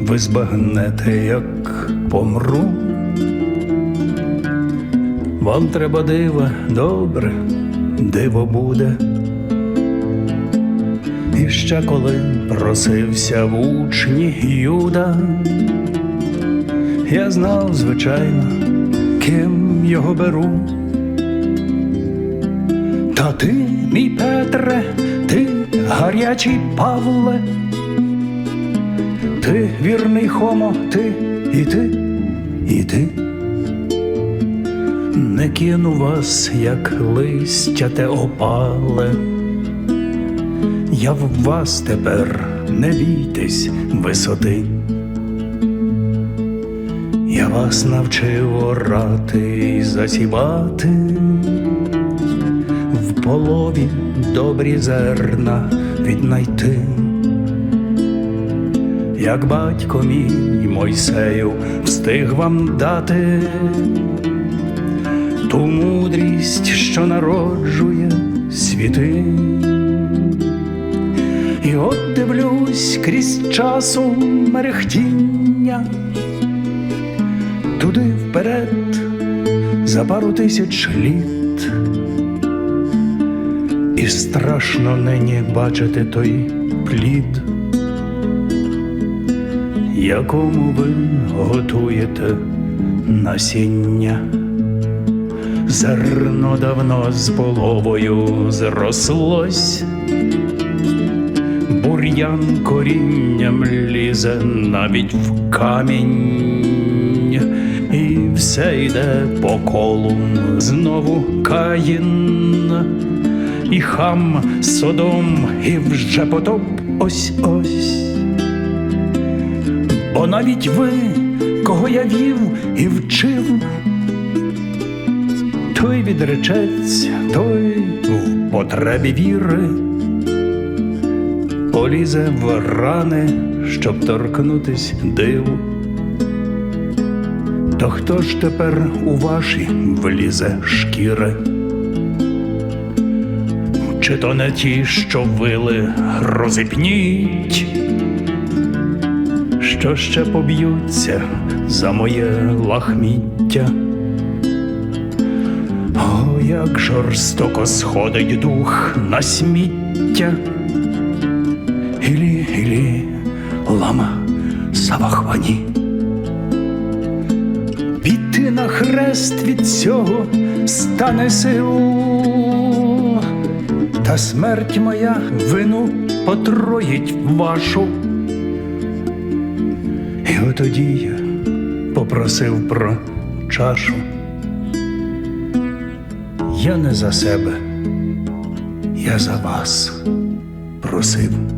ви збагнете, як помру. Вам треба дива, добре, диво буде. І ще коли просився в учні Юда, я знав, звичайно, ким його беру. Та ти, мій Петре, ти гарячий Павле, ти вірний Хомо, ти і ти, і ти. Не кину вас, як листя те опале. Я в вас тепер не бійтесь висоти. Я вас навчив орати і засівати, в полові добрі зерна віднайти. Як батько мій Мойсею встиг вам дати ту мудрість, що народжує світи. І от дивлюсь крізь часу мерехтіння, туди вперед за пару тисяч літ, і страшно нині бачити той плід, якому ви готуєте насіння. Зерно давно з половою зрослось, бур'ян корінням лізе навіть в камінь, і все йде по колу знову каїн, і хам содом, і вже потоп ось ось. Бо навіть ви, кого я вів і вчив, той відречеться, той в потребі віри, полізе в рани, щоб торкнутись диву. То хто ж тепер у ваші влізе шкіри? Чи то не ті, що вили розіпніть, що ще поб'ються за моє лахміття? О, як жорстоко сходить дух на сміття. Ілі, ілі, лама савахвані. Піти на хрест від цього стане силу, та смерть моя вину потроїть вашу. І отоді я попросив про чашу. Я не за себе, я за вас просив.